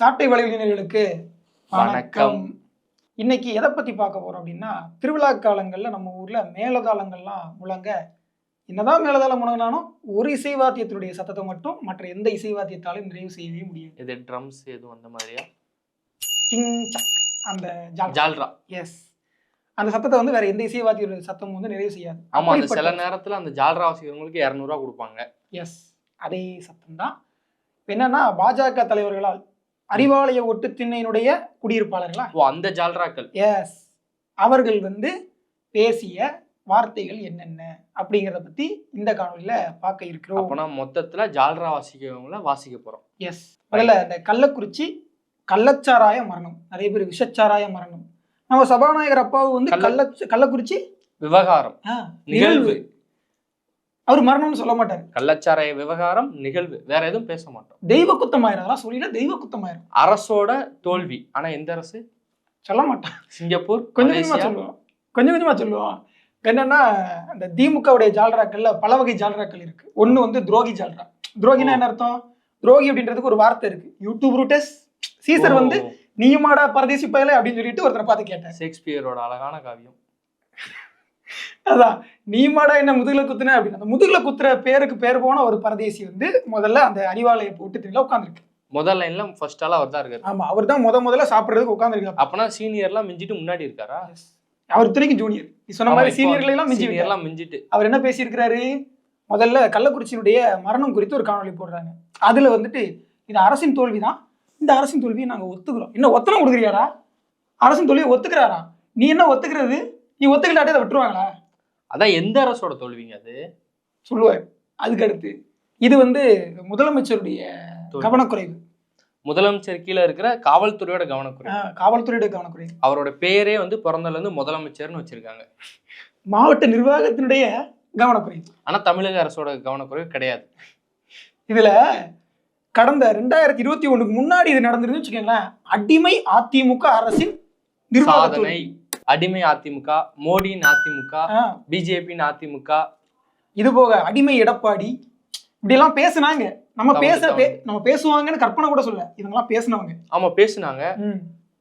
சாட்டை வலைவினர்களுக்கு வணக்கம். இன்னைக்கு எதை பத்தி பார்க்க போறோம் அப்படின்னா திருவிழா காலங்கள்ல நம்ம ஊர்ல மேலதாளங்கள்லாம் முழங்க என்னதான் மேலதாளம் முழங்கினாலும் ஒரு இசைவாத்தியத்தினுடைய சத்தத்தை மட்டும் மற்ற எந்த இசைவாத்தியத்தாலும் நிறைவு செய்யவே முடியாது. இது ட்ரம்ஸ் எதுவும் அந்த மாதிரியா? கிங் சக் அந்த ஜால் ஜால்ரா. எஸ் அந்த சத்தத்தை வந்து வேற எந்த இசைவாத்தியோட சத்தமும் வந்து நிறைவு செய்யாது. ஆமா அந்த சில நேரத்துல அந்த ஜால்ரா வாசிக்கிறவங்களுக்கு இரநூறுவா கொடுப்பாங்க. எஸ் அதே சத்தம் தான் என்னன்னா பாஜக தலைவர்களால் அறிவாலய ஒட்டு திண்ணையினுடைய குடியிருப்பாளர்களா? ஓ அந்த ஜால்ராக்கள். எஸ் அவர்கள் வந்து பேசிய வார்த்தைகள் என்னென்ன அப்படிங்கிறத பத்தி இந்த காணொலியில பார்க்க இருக்கிறோம். அப்பனா மொத்தத்துல ஜால்ரா வாசிக்கிறவங்கள வாசிக்க போறோம். எஸ் முதல்ல இந்த கள்ளக்குறிச்சி கள்ளச்சாராய மரணம். நிறைய பேர் விஷச்சாராய மரணம். நம்ம சபாநாயகர் அப்பாவு வந்து கள்ள- கள்ள கள்ளக்குறிச்சி? விவகாரம். நிகழ்வு. அவர் மரணம்னு சொல்ல மாட்டாரு. கள்ளச்சாராய விவகாரம் நிகழ்வு வேற எதுவும் பேச மாட்டோம். தெய்வ குத்தமாயிரும் அதெல்லாம் சொல்லிட தெய்வ குத்தமாயிரும். அரசோட தோல்வி. ஆனா எந்த அரசு? சொல்ல மாட்டான். சிங்கப்பூர் கொஞ்சம் கொஞ்சமா சொல்லுவோம். கொஞ்சம் கொஞ்சமா சொல்லுவோம். என்னன்னா இந்த திமுகவுடைய ஜால்ராக்கள்ல பல வகை ஜால்ராக்கள் இருக்கு. ஒண்ணு வந்து துரோகி ஜால்ரா. துரோகினா. என்ன அர்த்தம்? துரோகி அப்படின்றதுக்கு ஒரு வார்த்தை இருக்கு. யூடியூப் ரூட்டஸ் சீசர் வந்து நீயுமாடா பரதேசி பயல அப்படின்னு சொல்லிட்டு ஒருத்தரை பார்த்து கேட்டேன். ஷேக்ஸ்பியரோட அழகான காவியம். அதான் நீமாடா என்ன முதுகுல குத்துன அப்படின்னு. அந்த முதுகுல குத்துற பேருக்கு பேர் போன ஒரு பரதேசி வந்து முதல்ல அந்த அறிவாலய போட்டு திண்ணில உட்காந்துருக்கு முதல் லைன்ல ஃபர்ஸ்ட் ஆளா அவர் தான் இருக்காரு. ஆமா அவர் தான் முத முதல்ல சாப்பிடுறதுக்கு உட்காந்துருக்கு அப்பனா சீனியர்லாம் மிஞ்சிட்டு முன்னாடி இருக்காரா? அவர் துணைக்கு ஜூனியர் நீ சொன்ன மாதிரி சீனியர்களை எல்லாம் மிஞ்சி. சீனியர்லாம் மிஞ்சிட்டு. அவர் என்ன பேசியிருக்கிறாரு? முதல்ல கள்ளக்குறிச்சியினுடைய மரணம் குறித்து ஒரு காணொளி போடுறாங்க. அதுல வந்துட்டு இது அரசின் தோல்விதான். இந்த அரசின் தோல்வியை நாங்க ஒத்துக்கிறோம். என்ன ஒத்தனம் கொடுக்குறியாடா? அரசின் தோல்வியை ஒத்துக்கிறாரா? நீ என்ன ஒத்துக்கிறது? நீ ஒத்துக்கலாட்டே அதை விட்டுருவாங்களா? அதான் எந்த அரசோட தோல்விங்க அது? சொல்லுவார். அதுக்கு அடுத்து இது வந்து முதலமைச்சருடைய. கவனக்குறைவு. முதலமைச்சர் கீழே இருக்கிற காவல்துறையோட கவனக்குறை ஆஹ், காவல்துறையுடைய கவனக்குறைவு. அவரோட பேரே வந்து பிறந்ததுல இருந்து முதலமைச்சர்னு வச்சிருக்காங்க. மாவட்ட நிர்வாகத்தினுடைய கவனக்குறைவு. ஆனா தமிழக அரசோட கவனக்குறைவு கிடையாது. இதுல கடந்த ரெண்டாயிரத்தி இருபத்தி ஒண்ணுக்கு முன்னாடி இது நடந்திருந்துன்னு வச்சுக்கோங்களேன் அடிமை அதிமுக அரசின் நிர்வாக சாதனை. அடிமை அதிமுக மோடியின் அதிமுக பிஜேபியின் அதிமுக. இது போக அடிமை எடப்பாடி இப்படி எல்லாம் பேசுனாங்க. நம்ம பேச நம்ம பேசுவாங்கன்னு கற்பனை கூட சொல்ல இவங்கெல்லாம் பேசுனவங்க. ஆமா பேசுனாங்க.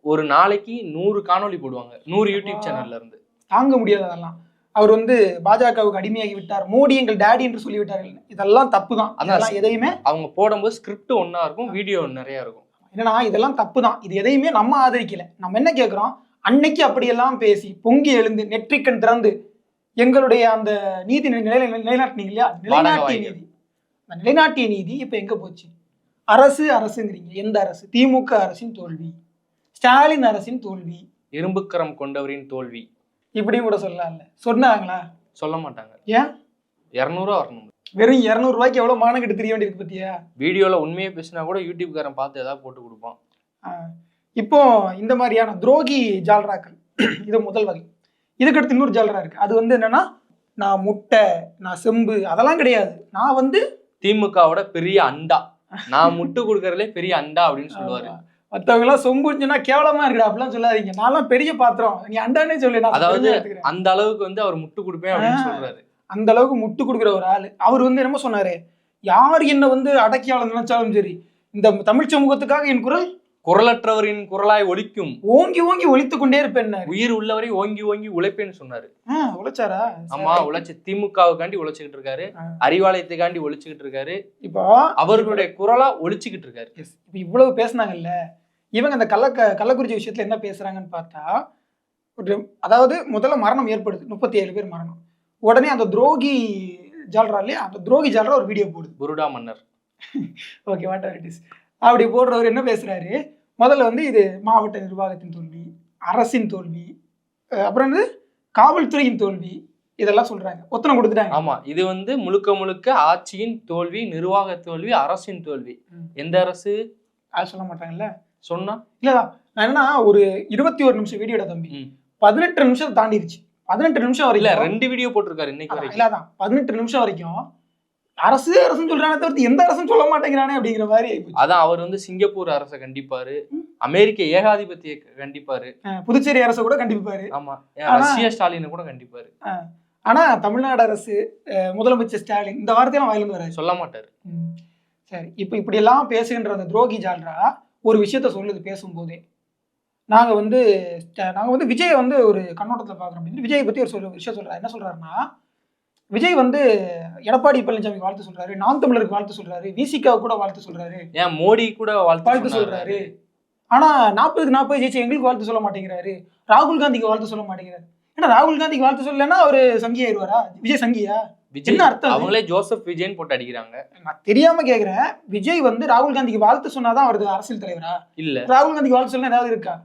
ஒரு நாளைக்கு நூறு காணொளி போடுவாங்க. நூறு யூடியூப். சேனல்ல இருந்து. தாங்க முடியாது அதெல்லாம். அவர் வந்து பாஜகவுக்கு அடிமையாகி விட்டார். மோடி எங்கள் டேடி என்று சொல்லி விட்டார்கள் இதெல்லாம் தப்பு தான் அதெல்லாம் எதையுமே அவங்க போடும்போது ஸ்கிரிப்ட் ஒண்ணா இருக்கும் வீடியோ நிறைய இருக்கும். என்னன்னா இதெல்லாம் தப்பு தான் இது எதையுமே நம்ம ஆதரிக்கல. நம்ம என்ன கேட்குறோம் அன்னைக்கு அப்படியெல்லாம் பேசி பொங்கி எழுந்து நெற்றிக்கண் திறந்து எங்களுடைய அந்த நீதி நிலை நிலை- நிலைநாட்டினீங்க இல்லையா? நிலைநாட்டிய. நீதி. அந்த நிலைநாட்டிய நீதி இப்ப எங்க போச்சு? அரசு அரசுங்கிறீங்க. எந்த அரசு? திமுக அரசின் தோல்வி. ஸ்டாலின் அரசின் தோல்வி. இரும்புக்கரம் கொண்டவரின் தோல்வி. இப்படியும் கூட சொல்லலாம்ல. சொன்னாங்களா? சொல்ல மாட்டாங்க. ஏன்? இரநூறுவா வரணும். வெறும் இரநூறு ரூபாய்க்கு எவ்வளவு மானங்கிட்டு தெரிய வேண்டியிருக்கு பத்தியா? வீடியோல உண்மையை பேசினா கூட யூடியூப்காரன் பார்த்து ஏதாவது போட்டு கொடுப்பான். இப்போ இந்த மாதிரியான துரோகி ஜால்ராக்கள் இது முதல் வகை. இதுக்கடுத்து இன்னொரு ஜால்ரா இருக்கு. அது வந்து என்னன்னா நான் முட்டை நான் செம்பு அதெல்லாம் கிடையாது. நான் வந்து திமுகவோட பெரிய அண்டா. நான் முட்டு கொடுக்கறதுலே பெரிய அண்டா அப்படின்னு சொல்லுவாரு. மற்றவங்க எல்லாம் சொம்புன்னு சொன்னா கேவலமா இருக்குடா அப்படிலாம் சொல்லாதீங்க. நான்லாம் பெரிய பாத்திரம். நீ அண்டானே சொல்லு அதாவது. அந்த அளவுக்கு வந்து அவர் முட்டு கொடுப்பேன் அப்படின்னு. சொல்றாரு. அந்த அளவுக்கு முட்டு கொடுக்குற ஒரு ஆளு. அவர் வந்து என்னமோ சொன்னாரு யார் என்ன வந்து அடக்கியாளர் நினைச்சாலும் சரி இந்த தமிழ் சமூகத்துக்காக என் குரல் குரலற்றவரின் குரலாய் ஒலிக்கும். ஓங்கி ஓங்கி ஒலித்து கொண்டே இருப்பேன் உயிர் உள்ளவரை ஓங்கி ஓங்கி உழைப்பேன்னு சொன்னாரு. உழைச்சாரா? ஆமா உழைச்சு திமுகவுக்காண்டி உழைச்சுக்கிட்டு இருக்காரு. அறிவாலயத்துக்காண்டி ஒழிச்சுக்கிட்டு இருக்காரு. இப்போ அவர்களுடைய குரலா ஒழிச்சுக்கிட்டு இருக்காரு. இப்போ இவ்வளவு பேசுனாங்கல்ல. இவங்க அந்த கள்ள கள்ளக்குறிச்சி விஷயத்துல என்ன பேசுறாங்கன்னு பார்த்தா ஒரு அதாவது முதல்ல மரணம் ஏற்படுது. முப்பத்தி ஏழு பேர் மரணம். உடனே அந்த துரோகி ஜால்ரா இல்லையா? அந்த துரோகி ஜால்ரா ஒரு வீடியோ போடுது. புருடா மன்னர் ஓகே வாட் இட் இஸ் அப்படி போடுறவர் என்ன பேசுறாரு? முதல்ல வந்து இது மாவட்ட நிர்வாகத்தின் தோல்வி அரசின் தோல்வி அப்புறம் வந்து காவல்துறையின் தோல்வி இதெல்லாம் சொல்றாங்க. ஒத்தனை கொடுத்துட்டாங்க. ஆமா இது வந்து முழுக்க முழுக்க ஆட்சியின் தோல்வி நிர்வாக தோல்வி அரசின் தோல்வி. எந்த அரசு? அது சொல்ல மாட்டாங்கல்ல? சொன்னா? இல்லதான் நான் என்னன்னா ஒரு இருபத்தி ஒரு நிமிஷம் வீடியோட தம்பி. பதினெட்டு நிமிஷம் தாண்டிடுச்சு பதினெட்டு நிமிஷம் வரைக்கும் ரெண்டு வீடியோ போட்டிருக்காரு இன்னைக்கு இல்லாதான் பதினெட்டு நிமிஷம் வரைக்கும் அரசு அரசுன்னு சொல்றானே தவிர்த்து எந்த அரசும் சொல்ல மாட்டேங்கிறானே அப்படிங்கிற மாதிரி. அதான் அவர் வந்து சிங்கப்பூர் அரசை கண்டிப்பாரு. அமெரிக்க ஏகாதிபத்திய கண்டிப்பாரு. புதுச்சேரி அரசு கூட கண்டிப்பாரு. ஆமா. ரஷ்ய ஸ்டாலினை கூட கண்டிப்பாரு. ஆனா தமிழ்நாடு அரசு முதலமைச்சர் ஸ்டாலின் இந்த வார்த்தையெல்லாம் வாயிலிருந்து வராது. சொல்ல மாட்டாரு. சரி. இப்போ இப்படி எல்லாம் பேசுகின்ற அந்த துரோகி ஜால்ரா ஒரு விஷயத்த சொல்லுது பேசும்போதே. நாங்க வந்து நாங்க வந்து விஜயை வந்து ஒரு கண்ணோட்டத்துல பாக்குறோம் அப்படின்னு விஜய் பத்தி ஒரு சொல்ல விஷயம் சொல்றாரு. என்ன சொல்றாருன்னா விஜய் வந்து எடப்பாடி பழனிசாமி வாழ்த்து சொல்றாரு நாம் தமிழருக்கு வாழ்த்து சொல்றாரு விசிகாவுக்கு கூட வாழ்த்து சொல்றாரு. ஏன் மோடி கூட வாழ்த்து வாழ்த்து. சொல்றாரு. ஆனா நாற்பதுக்கு நாற்பது ஜெயிச்சு எங்களுக்கு வாழ்த்து சொல்ல மாட்டேங்கிறாரு. ராகுல் காந்திக்கு வாழ்த்து சொல்ல மாட்டேங்கிறாரு. ஏன்னா ராகுல் காந்திக்கு வாழ்த்து சொல்லலைன்னா அவரு சங்கி ஆயிடுவாரா? விஜய் சங்கியா? என்ன அர்த்தம்? அவங்களே ஜோசப் விஜய்னு போட்டு அடிக்கிறாங்க. நான் தெரியாம கேக்குறேன். விஜய் வந்து ராகுல் காந்திக்கு வாழ்த்து சொன்னாதான் அவரது அரசியல் தலைவரா? இல்ல. ராகுல் காந்திக்கு வாழ்த்து சொல்ல ஏதாவது இருக்கா?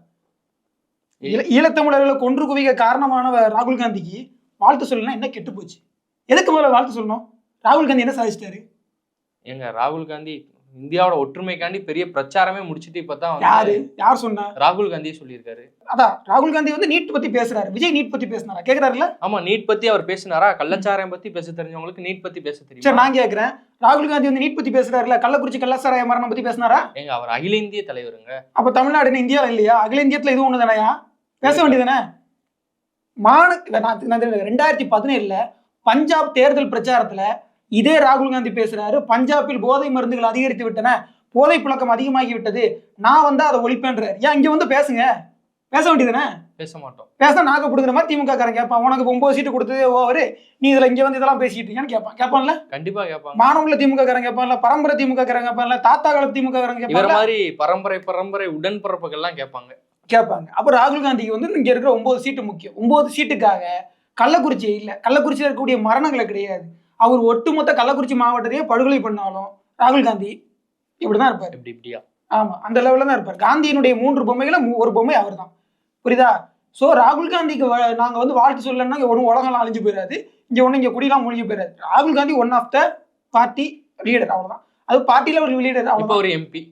ஈழ- ஈழத்தமிழர்களை கொன்று குவிக்க காரணமான ராகுல் காந்திக்கு வாழ்த்து சொல்லலாம் என்ன கெட்டு போச்சு எதுக்கு முதல்ல வாழ்த்து சொல்லணும்? ராகுல் காந்தி என்ன சாதிச்சிட்டாரு? எங்க ராகுல் காந்தி இந்தியாவோட ஒற்றுமைக்காண்டி பெரிய பிரச்சாரமே முடிச்சிட்டு இப்பதான் யாரு? யார் சொன்னா? ராகுல் காந்தியே சொல்லியிருக்காரு. அதான் ராகுல் காந்தி வந்து நீட் பத்தி பேசுறாரு. விஜய் நீட் பத்தி பேசுனாரா? கேக்குறாருல ஆமா நீட் பத்தி அவர் பேசினாரா? கள்ளச்சாராயம் பத்தி பேச தெரிஞ்சவங்களுக்கு நீட் பத்தி பேச சரி தெரியும் நான் கேக்குறேன். ராகுல் காந்தி வந்து நீட் பத்தி பேசுறாருல கள்ளக்குறிச்சி கள்ளசாராய மரணம் பத்தி பேசினாரா? எங்க அவர் அகில இந்திய தலைவருங்க. அப்ப தமிழ்நாடு இந்தியாவில் இல்லையா? அகில இந்தியத்துல இது ஒண்ணு தானயா பேச வேண்டியதானே மான நான் ரெண்டாயிரத்தி பதினேழுல பஞ்சாப் தேர்தல் பிரச்சாரத்துல இதே ராகுல் காந்தி பேசுறாரு. பஞ்சாபில் போதை மருந்துகள் அதிகரித்து விட்டன. போதை புழக்கம் அதிகமாகி விட்டது. நான் வந்து அதை ஒழிப்பேன்றாரு. ஏன் இங்க வந்து பேசுங்க. பேச வேண்டியதானே பேச மாட்டோம். பேச நாக்க கொடுக்குற மாதிரி திமுக காரன் கேட்பான். உனக்கு ஒன்பது சீட்டு கொடுத்ததே ஓவரு நீ இதுல இங்க வந்து இதெல்லாம் பேசிட்டு இருக்கேன்னு கேட்பான். கேட்பான்ல? கண்டிப்பா கேட்பாங்க மானவுள்ள திமுக காரன் கேட்பான்ல பரம்பரை திமுக காரன் கேட்பான்ல தாத்தா கால திமுக காரன் கேட்பான்ல. மாதிரி பரம்பரை பரம்பரை உடன்பிறப்புகள்லாம் கேட்பாங்க. கேட்பாங்க. அப்ப ராகுல் காந்திக்கு வந்து இங்க இருக்கிற ஒன்பது சீட்டு முக்கியம். ஒன்பது சீட்டுக்காக கள்ளக்குறிச்சி இல்ல. கள்ளக்குறிச்சியில் இருக்கக்கூடிய மரணங்களை கிடையாது. அவர் ஒட்டுமொத்த கள்ளக்குறிச்சி மாவட்டத்தையே படுகொலை பண்ணாலும் ராகுல் காந்தி இப்படிதான் இருப்பாரு. இப்படி இப்படியா? ஆமா அந்த லெவல்ல தான் இருப்பார். காந்தியினுடைய மூன்று பொம்மைகள ஒரு பொம்மை அவர் தான் புரியுதா? சோ ராகுல் காந்திக்கு வ- நாங்க வந்து வாழ்த்து சொல்லலைன்னா இங்க ஒன்றும் உலகம் அழிஞ்சு போயிடாது இங்க ஒண்ணு இங்க குடிலாம் மூழ்கி போயிடாது ராகுல் Gandhi one of the party leader அவ்வளவுதான். அது பார்ட்டியில ஒரு லீடர் அவ்வளவுதான். ஒரு எம்பி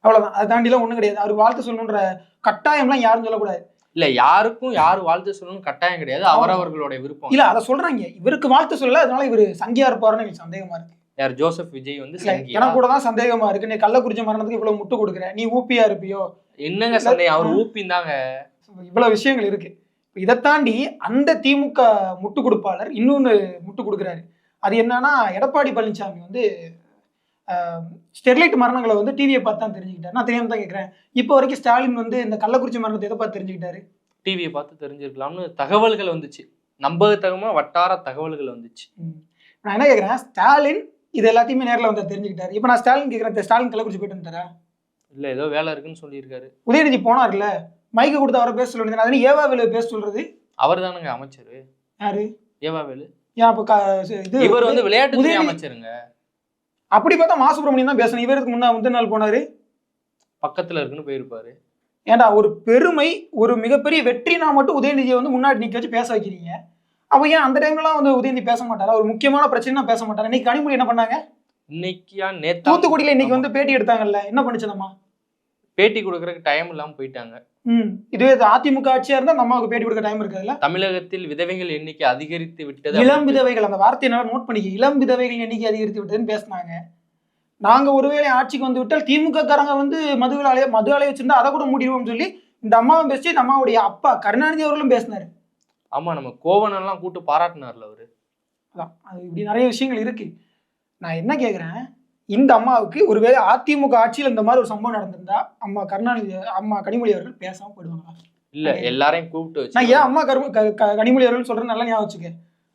அவ்வளவுதான். அதை தாண்டிலாம் ஒண்ணும் கிடையாது. அவர் வாழ்த்து சொல்லணுன்ற கட்டாயம்லாம் யாரும் சொல்லக்கூடாது. இல்ல யாருக்கும் யாரு வாழ்த்து சொல்லணும்னு கட்டாயம் கிடையாது. அவரவர்களுடைய விருப்பம். இல்ல அதை சொல்றாங்க. இவருக்கு வாழ்த்து சொல்லல அதனால இவர் சங்கியா இருப்பாருன்னு எனக்கு சந்தேகமா இருக்கு. யார்? ஜோசப் விஜய் வந்து? எனக்கு கூட தான் சந்தேகமா இருக்கு. நீ கள்ளக்குறிச்சி மரணத்துக்கு இவ்வளவு முட்டு கொடுக்குற. நீ ஊப்பியா இருப்பியோ? என்னங்க சந்தேகம்? அவர் ஊப்பிந்தாங்க. இவ்வளவு விஷயங்கள் இருக்கு. இதை தாண்டி அந்த திமுக முட்டு கொடுப்பாளர் இன்னொன்னு முட்டு கொடுக்குறாரு. அது என்னன்னா எடப்பாடி பழனிசாமி வந்து ஸ்டெர்லைட் மரணங்களை வந்து டிவியை பார்த்து தான் தெரிஞ்சுக்கிட்டாரு. நான் தெரியாம தான் கேட்கிறேன் இப்போ வரைக்கும் ஸ்டாலின் வந்து இந்த கள்ளக்குறிச்சி மரணத்தை எதை பார்த்து தெரிஞ்சுக்கிட்டாரு? டிவியை பார்த்து தெரிஞ்சிருக்கலாம்னு தகவல்கள் வந்துச்சு. நம்பகத்தகமா வட்டார தகவல்கள் வந்துச்சு. நான் என்ன கேட்குறேன் ஸ்டாலின் இது எல்லாத்தையுமே நேரில் வந்து தெரிஞ்சுக்கிட்டாரு. இப்போ நான் ஸ்டாலின் கேட்குறேன் ஸ்டாலின் கள்ளக்குறிச்சி போயிட்டு வந்துட்டாரா? இல்ல ஏதோ வேலை இருக்குன்னு சொல்லியிருக்காரு. உதயநிதி போனார்ல? மைக்கு கொடுத்து அவரை பேச சொல்ல வேண்டியது. ஏவா வேலு பேச சொல்றது? அவர் தானுங்க அமைச்சர். யாரு? ஏவாவேலு ஏன் அப்போ இது இவர் வந்து உதயநிதி- அமைச்சருங்க. அப்படி பார்த்தா மா சுப்பிரமணியம் தான் பேசணும். இவருக்கு முன்னா முந்தின நாள் போனாரு? பக்கத்துல இருக்குன்னு போயிருப்பாரு. ஏன்டா ஒரு பெருமை ஒரு மிகப்பெரிய வெற்றினா மட்டும் உதயநிதியை வந்து முன்னாடி நிக்க வச்சு பேச வைக்கிறீங்க. அப்போ ஏன் அந்த டைம்லலாம் வந்து உதயநிதி பேச மாட்டாரா? ஒரு முக்கியமான பிரச்சனை பேச மாட்டாரா? இன்னைக்கு கனிமொழி என்ன பண்ணாங்க? இன்னைக்கியா நேத்தா தூத்துக்குடியில இன்னைக்கு வந்து பேட்டி எடுத்தாங்கல்ல. என்ன பண்ணுச்சுதம்மா பேட்டி கொடுக்கறதுக்கு டைம் இல்லாம போயிட்டாங்க. ம். இதுவே இது அதிமுக ஆட்சியா இருந்தா நம்ம பேட்டி கொடுக்க டைம் இருக்குதுல்ல? தமிழகத்தில் விதவைகள் எண்ணிக்கை அதிகரித்து விட்டது. இளம் விதவைகள் அந்த வார்த்தையை நல்லா நோட் பண்ணிக்க இளம் விதவைகள் எண்ணிக்கை அதிகரித்து விட்டதுன்னு பேசினாங்க. நாங்க ஒருவேளை ஆட்சிக்கு வந்து விட்டால் திமுக காரங்க வந்து மது ஆலைய மது ஆலைய வச்சிருந்தா அதை கூட மூடிடுவோம்னு சொல்லி இந்த அம்மாவும் பேசி இந்த அம்மாவுடைய அப்பா கருணாநிதி அவர்களும் பேசினாரு. ஆமா நம்ம கோவன் எல்லாம் கூட்டு பாராட்டினார்ல அவரு. அதான். அது இப்படி நிறைய விஷயங்கள் இருக்கு. நான் என்ன கேக்குறேன்? இந்த அம்மாவுக்கு ஒருவேளை அதிமுக ஆட்சியில் இந்த மாதிரி ஒரு சம்பவம் நடந்திருந்தா அம்மா கருணாநிதி அம்மா கனிமொழி அவர்கள் பேசாம போயிடுவாங்களா? இல்ல எல்லாரையும் கூப்பிட்டு நான் வச்சு ஏன் அம்மா கரு க- க- கனிமொழி அவர்கள் சொல்றேன் நல்லா ஞாபகம் வச்சுக்க.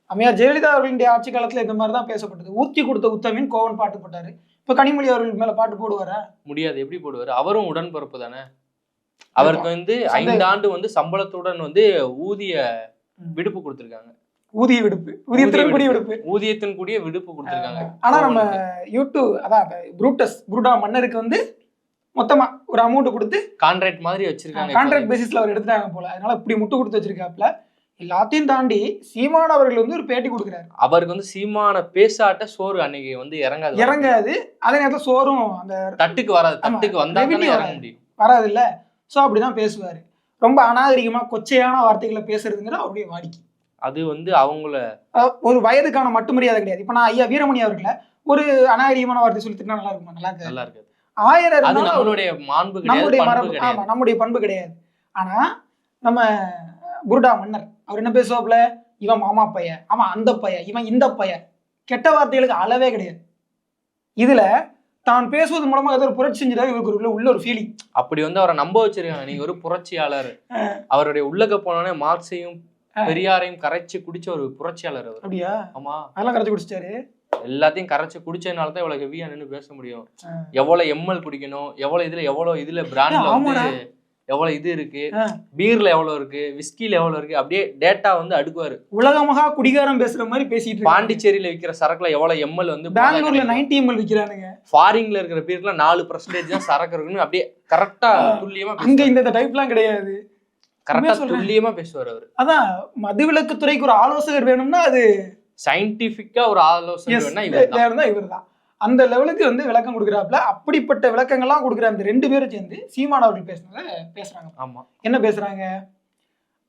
அம்மையார் ஜெயலலிதா அவர்களுடைய ஆட்சி காலத்துல இந்த மாதிரி தான் பேசப்பட்டது. ஊத்தி கொடுத்த உத்தமின் கோவன் பாட்டு போட்டாரு. இப்ப கனிமொழி அவர்கள் மேல பாட்டு போடுவாரா? முடியாது எப்படி போடுவாரு? அவரும் உடன்பிறப்பு தானே? அவருக்கு வந்து. ஐந்து ஆண்டு வந்து சம்பளத்துடன் வந்து ஊதிய. விடுப்பு கொடுத்திருக்காங்க. ஊதிய விடுப்பு ஊதியத்திற்கு கூடிய விடுப்பு ஊதியத்தின் கூடிய விடுப்பு கொடுத்திருக்காங்க. ஆனா நம்ம யூடியூப் அதான் ப்ரூட்டஸ் ப்ரூடா மன்னருக்கு வந்து மொத்தமா ஒரு அமௌண்ட் கொடுத்து கான்ட்ராக்ட் மாதிரி வச்சிருக்காங்க கான்ட்ராக்ட் பேசிஸ்ல அவர் எடுத்துட்டாங்க போல. அதனால இப்படி முட்டு கொடுத்து வச்சிருக்காப்ல எல்லாத்தையும் தாண்டி சீமான் அவர்கள் வந்து ஒரு பேட்டி கொடுக்குறாரு. அவருக்கு வந்து சீமான பேசாட்ட சோறு அன்னைக்கு வந்து இறங்காது. இறங்காது. அதே நேரத்துல சோறும் அந்த தட்டுக்கு வராது. தட்டுக்கு வந்தா இறங்க. முடியும். வராது இல்ல சோ அப்படிதான் பேசுவாரு. ரொம்ப அநாகரிகமா கொச்சையான வார்த்தைகளை பேசுறதுங்கிற அவருடைய வாடிக்கை. அது வந்து அவங்கள ஒரு வயதுக்கான மட்டும் மரியாதை கிடையாது. இப்ப நான் ஐயா வீரமணி அவர்களை ஒரு அநாகரிகமான வார்த்தை சொல்லி திட்டினா நல்லா இருக்குமா? நல்லா நல்லா இருக்காது ஆயிரம் நம்மளுடைய மாண்பு பண்பு மரபு. கிடையாது. ஆமா நம்முடைய பண்பு கிடையாது. ஆனா நம்ம புருடா மன்னர் அவர் என்ன பேசுவாப்புல? இவன் மாமா பையன் அவன் அந்த பையன் இவன் இந்த பையன் கெட்ட வார்த்தைகளுக்கு அளவே கிடையாது. இதுல தான் பேசுவது மூலமா ஏதோ ஒரு புரட்சி செஞ்சதா இவருக்கு உள்ள- உள்ள ஒரு ஃபீலிங் அப்படி வந்து அவரை நம்ப வச்சிருக்காங்க. நீங்க ஒரு புரட்சியாளர். அவருடைய உள்ளக போனோடனே மார்க்சையும் பெரியாரையும் கரைச்சு குடிச்ச ஒரு புரட்சியாளர் அவர். அப்படியா? ஆமா. அதெல்லாம் கரைச்சு குடிச்சிட்டாரு? எல்லாத்தையும் கரைச்சு குடிச்சதுனால தான் இவ்வளவு ஹெவியா நின்னு பேச முடியும். எவ்வளவு எம்எல் குடிக்கணும் எவ்வளவு இதுல எவ்வளவு இதுல பிராண்ட்ல வந்து. எவ்வளவு இது இருக்கு. பீர்ல எவ்வளவு இருக்கு விஸ்கில எவ்வளவு இருக்கு அப்படியே டேட்டா வந்து அடுக்குவாரு. உலகமகா குடிகாரம் பேசுற மாதிரி பேசிட்டு. பாண்டிச்சேரியில விக்கிற சரக்குல எவ்வளவு எம்எல் வந்து பெங்களூர்ல நைன்டி எம்எல் விக்கிறானுங்க. ஃபாரின்ல இருக்கிற பீர்ல நாலு பர்சன்டேஜ் தான் சரக்கு இருக்குன்னு அப்படியே கரெக்டா துல்லியமா அங்க. இந்த டைப்லாம் கிடையாது. கரெக்டா. துல்லியமா பேசுவார் அவரு. அதான் மதுவிலக்கு துறைக்கு ஒரு ஆலோசகர் வேணும்னா அது சயின்டிபிக்கா ஒரு ஆலோசனை வேணா இவர் தான் அந்த லெவலுக்கு வந்து விளக்கம் கொடுக்குறாப்புல அப்படிப்பட்ட விளக்கங்கள்லாம் கொடுக்குற அந்த ரெண்டு பேரும் சேர்ந்து சீமான் அவர்கள் பேசுனத பேசுறாங்க. ஆமா. என்ன பேசுறாங்க?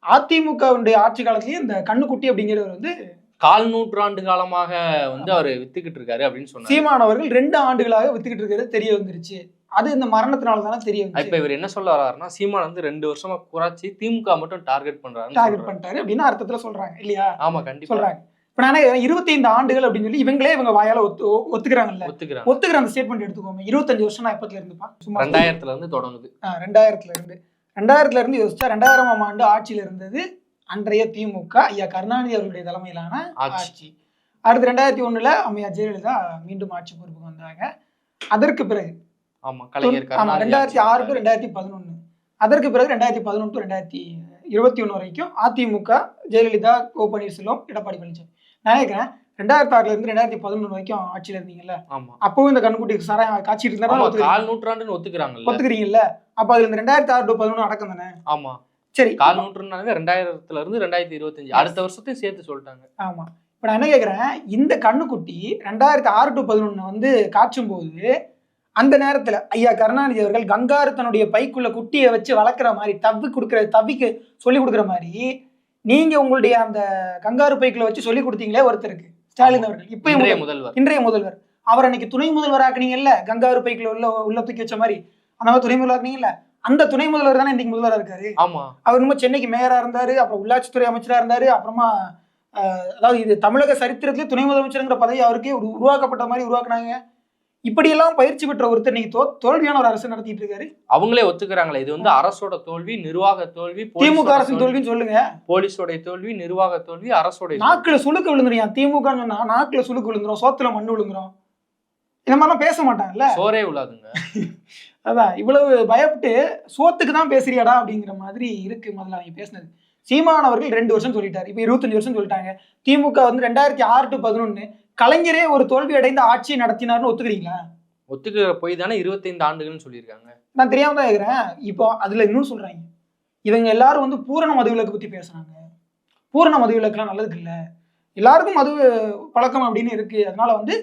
அதிமுகவுடைய ஆட்சி காலத்திலேயே இந்த கண்ணுக்குட்டி அப்படிங்கிறவர் வந்து கால் நூற்றாண்டு காலமாக வந்து அவர் வித்துக்கிட்டு இருக்காரு அப்படின்னு சொன்னாரு. சீமான் அவர்கள் ரெண்டு ஆண்டுகளாக வித்துக்கிட்டு இருக்கிறது தெரிய வந்துருச்சு. அது இந்த மரணத்தினால தானே தெரிய இப்ப இவர் என்ன சொல்ல வர்றாருன்னா சீமான் வந்து ரெண்டு வருஷமா குறைச்சி திமுக மட்டும் டார்கெட் பண்றாருன்னு டார்கெட். பண்ணிட்டாரு அப்படின்னு அர்த்தத்துல சொல்றாங்க இல்லையா? ஆமா கண்டிப்பா. சொல்றாங்க. இப்ப நானே இருபத்தைந்து ஆண்டுகள் அப்படின்னு சொல்லி இவங்களே இவங்க வாயால ஒத்து ஒத்துக்கிறாங்கல்ல? ஒத்துக்கிறாங்க. ஒத்துக்கிற அந்த ஸ்டேட்மெண்ட் எடுத்துக்கோங்க இருபத்தஞ்சு வருஷம் நான் எப்பத்துல இருந்துப்பா சும்மா ரெண்டாயிரத்துல இருந்து தொடங்குது. ரெண்டாயிரத்துல இருந்து. ரெண்டாயிரத்துல இருந்து யோசிச்சா ரெண்டாயிரமாம் ஆண்டு ஆட்சியில இருந்தது அன்றைய திமுக. ஐயா கருணாநிதி அவர்களுடைய தலைமையிலான ஆட்சி. ஆட்சி. அடுத்து ரெண்டாயிரத்தி ஒண்ணுல அம்மையா ஜெயலலிதா மீண்டும் ஆட்சி பொறுப்புக்கு வந்தாங்க. அதற்கு பிறகு ஆமா கலைஞர் ஆமா ரெண்டாயிரத்தி ஆறு டு. ரெண்டாயிரத்தி பதினொன்னு. அதற்கு பிறகு ரெண்டாயிரத்தி பதினொன்று டு ரெண்டாயிரத்தி இருபத்தி ஒண்ணு வரைக்கும் அதிமுக ஜெயலலிதா ஓ பன்னீர்செல்வம் எடப்பாடி பழனிசாமி. நான் நினைக்கிறேன் ரெண்டாயிரத்தி ஆறுல இருந்து ரெண்டாயிரத்தி பதினொன்று வரைக்கும் ஆட்சியில இருந்தீங்கல்ல? அப்பவும் இந்த கண்குட்டி சாராயம் காய்ச்சிட்டு ஆமா இருந்தா கால் நூற்றாண்டுன்னு ஒத்துக்கிறாங்கல்ல. ஒத்துக்கிறீங்கல்ல? அப்ப அதுல இந்த ரெண்டாயிரத்தி ஆறு டு பதினொன்று அடக்கம் தானே? ஆமா. சரி கால் நூற்றாண்டு ரெண்டாயிரத்துல இருந்து ரெண்டாயிரத்தி இருபத்தஞ்சு. அடுத்த வருஷத்தையும் சேர்த்து சொல்லிட்டாங்க. ஆமா. இப்ப நான் என்ன கேக்குறேன் இந்த கண்ணுக்குட்டி ரெண்டாயிரத்தி ஆறு டு பதினொன்னு வந்து காய்ச்சும் போது அந்த நேரத்துல ஐயா கருணாநிதி அவர்கள் கங்காரு தன்னுடைய பைக்குள்ள குட்டியை வச்சு வளர்க்குற மாதிரி தவி கொடுக்குற தவிக்கு சொல்லி கொடுக்குற மாதிரி நீங்க உங்களுடைய அந்த கங்காரு பைக்குள்ள வச்சு சொல்லி கொடுத்தீங்களே ஒருத்தருக்கு ஸ்டாலின் அவர்கள். இப்பயும் இன்றைய முதல்வர். இன்றைய முதல்வர். அவர் அன்னைக்கு துணை முதல்வர் ஆக்குனீங்கல்ல கங்காரு பைக்குள்ள உள்ள உள்ள தூக்கி வச்ச மாதிரி. அந்த மாதிரி துணை முதல்வர் ஆக்குனீங்கல்ல அந்த துணை முதல்வர் தானே இன்னைக்கு முதல்வரா இருக்காரு? ஆமா. அவர் இன்னும் சென்னைக்கு மேயரா இருந்தாரு அப்புறம் உள்ளாட்சித்துறை அமைச்சரா இருந்தாரு அப்புறமா அதாவது இது தமிழக சரித்திரத்திலே துணை முதலமைச்சருங்கிற பதவி அவருக்கே உருவாக்கப்பட்ட மாதிரி உருவாக்குனாங்க. இப்படியெல்லாம் பயிற்சி பெற்ற ஒருத்தர் தோ தோல்வியான ஒரு அரசு நடத்திட்டு இருக்காரு. அவங்களே ஒத்துக்கிறாங்களே இது வந்து அரசோட தோல்வி நிர்வாக தோல்வி திமுக அரசின் தோல்வி, தோல்வின்னு சொல்லுங்க. போலீஸோட தோல்வி நிர்வாக தோல்வி அரசோட. நாக்குல சுளுக்கு விழுந்துரும் திமுக நாக்குல சுளுக்கு விழுந்துரும் சோத்துல மண்ணு விழுந்துரும். இந்த மாதிரிலாம் பேச மாட்டாங்கல்ல? சோறே உள்ளாதுங்க அதான் இவ்வளவு பயப்பட்டு சோத்துக்கு தான் பேசுறியாடா அப்படிங்கிற மாதிரி இருக்கு முதல்ல அவங்க பேசினது. சீமான் அவர்கள் ரெண்டு வருஷம் சொல்லிட்டாரு. இப்ப இருபத்தஞ்சு வருஷம் சொல்லிட்டாங்க. திமுக வந்து ரெண்டாயிரத்தி ஆறு டு பதினொன்னு கலைஞரே ஒரு தோல்வி அடைந்த ஆட்சியை நடத்தினார்னு ஒத்துக்கிறீங்களா? ஒத்துக்கிற போய் தானே இருபத்தைந்து ஆண்டுகள்னு சொல்லியிருக்காங்க. நான் தெரியாம தான் கேக்குறேன். இப்போ அதுல இன்னும் சொல்றாங்க. இவங்க எல்லாரும் வந்து பூரண மதுவிலக்கு பத்தி பேசுறாங்க. பூரண மதுவிலக்குலாம் நல்லதுக்கு இல்ல. எல்லாருக்கும் மது பழக்கம் அப்படின்னு இருக்கு. அதனால வந்து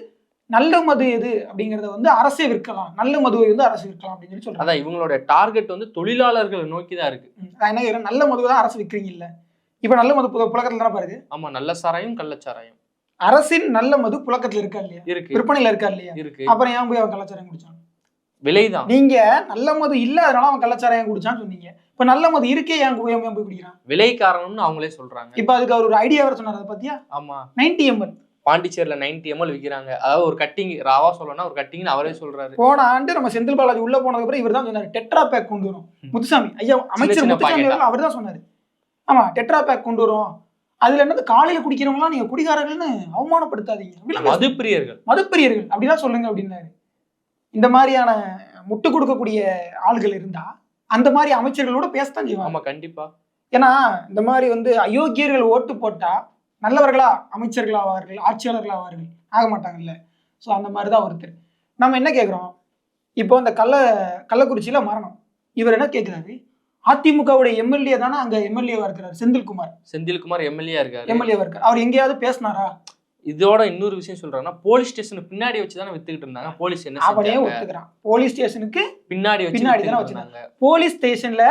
நல்ல மது எது அப்படிங்கறத வந்து அரசே விற்கலாம். நல்ல மதுவை வந்து அரசு விற்கலாம் அப்படின்னு சொல்லி சொல்றாங்க. அதான் இவங்களோட டார்கெட் வந்து தொழிலாளர்களை நோக்கி தான் இருக்கு. என்ன நல்ல மதுவை தான் அரசு விற்கிறீங்க இல்ல இப்ப நல்ல மது புழ- புழக்கத்துல தானே பாருங்க ஆமா நல்ல சாராயம் கள்ளச்சாராயம். அரசின் நல்ல மது புழக்கத்துல இருக்கா இல்லையா? இருக்கு. விற்பனையில இருக்கா இல்லையா? இருக்கு. அப்புறம் ஏன் போய் அவன் கலாச்சாரம் குடிச்சான்? விலைதான். நீங்க நல்ல மது இல்ல அதனால அவன் கலாச்சாரம் குடிச்சான்னு சொன்னீங்க. இப்ப நல்ல மது இருக்கே ஏன் போய் போய் குடிக்கிறான்? விலை காரணம்னு அவங்களே சொல்றாங்க. இப்ப அதுக்கு அவர் ஒரு ஐடியா வேற சொன்னார் அதை பத்தியா? ஆமா. நைன்டி எம்எல் பாண்டிச்சேரியில 90 எம்எல் விக்கிறாங்க. அதாவது ஒரு கட்டிங் ராவா சொல்லணும்னா ஒரு கட்டிங்னு அவரே சொல்றாரு. போன ஆண்டு நம்ம செந்தில் பாலாஜி உள்ள போனதுக்கு அப்புறம் இவர் தான் சொன்னாரு டெட்ரா பேக் கொண்டு வரும். முத்துசாமி. ஐயா அமைச்சர் முத்துசாமி அவர் தான் சொன்னாரு. ஆமா டெட்ரா பேக் கொண்டு வரும். அதுல என்னது? காலையில குடிக்கிறவங்களாம் நீங்க குடிகாரர்கள்னு அவமானப்படுத்தாதீங்க. அப்படிலாம். மதுப்பிரியர்கள். மதுப்பிரியர்கள். அப்படிதான் சொல்லுங்க அப்படின்னாரு. இந்த மாதிரியான முட்டு கொடுக்கக்கூடிய ஆள்கள் இருந்தா அந்த மாதிரி அமைச்சர்களோட பேசத்தான் செய்வாங்க. ஆமா கண்டிப்பா. ஏன்னா இந்த மாதிரி வந்து அயோக்கியர்கள் ஓட்டு போட்டா நல்லவர்களா அமைச்சர்கள் ஆவார்கள் ஆட்சியாளர்கள் ஆவார்கள் ஆக மாட்டாங்கல்ல. ஸோ அந்த மாதிரி தான் ஒருத்தர். நம்ம என்ன கேட்குறோம் இப்போ இந்த கள்ள கள்ளக்குறிச்சியில மரணம். இவர் என்ன கேட்குறாரு அதிமுகவுடைய எம்எல்ஏ தானே அங்க எம்எல்ஏவா இருக்கிறார்? செந்தில்குமார். செந்தில்குமார் எம்எல்ஏ இருக்காரு. எம்எல்ஏவா இருக்கார். அவர் எங்கேயாவது பேசினாரா? இதோட இன்னொரு விஷயம் சொல்றாங்கன்னா போலீஸ் ஸ்டேஷனுக்கு பின்னாடி வச்சு தானே வித்துக்கிட்டு இருந்தாங்க. போலீஸ் என்ன செஞ்சாங்க? ஒத்துக்கிறான். போலீஸ் ஸ்டேஷனுக்கு பின்னாடி வச்சு பின்னாடி தானே இருந்தாங்க. போலீஸ் ஸ்டேஷன்ல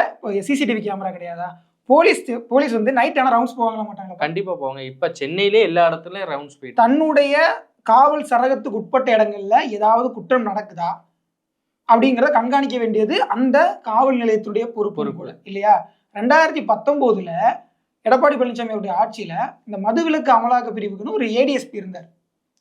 சிசிடிவி கேமரா கிடையாதா? போலீஸ் போலீஸ் வந்து நைட் ஆனா ரவுண்ட்ஸ் போவாங்களா மாட்டாங்களா? கண்டிப்பா போவாங்க. இப்ப சென்னையிலே எல்லா இடத்துலயும் ரவுண்ட்ஸ் போயிட்டு தன்னுடைய காவல் சரகத்துக்கு உட்பட்ட இடங்கள்ல ஏதாவது குற்றம் நடக்குதா? அப்படிங்கறத கண்காணிக்க வேண்டியது அந்த காவல் நிலையத்துடைய பொறுப்பு. கூட இல்லையா ரெண்டாயிரத்தி பத்தொன்பதுல எடப்பாடி பழனிசாமி அவருடைய ஆட்சியில இந்த மதுவிலக்கு அமலாக்க பிரிவுக்குன்னு ஒரு ஏடிஎஸ்பி இருந்தார்